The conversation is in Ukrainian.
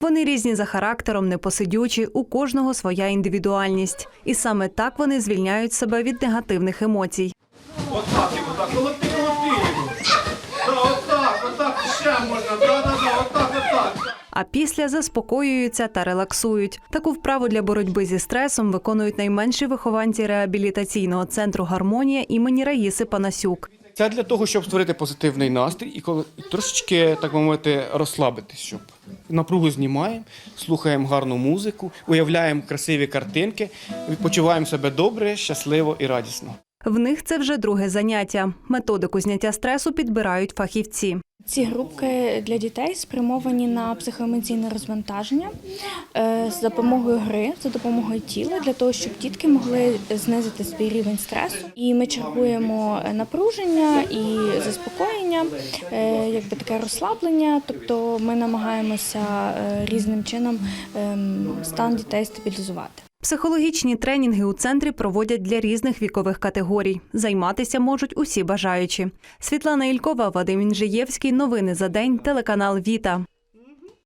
Вони різні за характером, непосидючі, у кожного своя індивідуальність. І саме так вони звільняють себе від негативних емоцій. Отак його, так, колоти, отак, отак, ще можна, да, да, да, отак, отак. А після заспокоюються та релаксують. Таку вправу для боротьби зі стресом виконують найменші вихованці реабілітаційного центру Гармонія імені Раїси Панасюк. Це для того, щоб створити позитивний настрій і коли трошечки, так мовити, розслабитись, щоб напругу знімаємо, слухаємо гарну музику, уявляємо красиві картинки, відпочиваємо себе добре, щасливо і радісно. В них це вже друге заняття. Методику зняття стресу підбирають фахівці. Ці групки для дітей спрямовані на психоемоційне розвантаження е, з допомогою гри, за допомогою тіла, для того, щоб дітки могли знизити свій рівень стресу. І ми чергуємо напруження і заспокоєння, е, якби таке розслаблення. Тобто ми намагаємося е, різним чином ем, стан дітей стабілізувати. Психологічні тренінги у центрі проводять для різних вікових категорій. Займатися можуть усі бажаючі. Світлана Ількова, Вадим Інжиєвський. Новини за день. Телеканал Віта.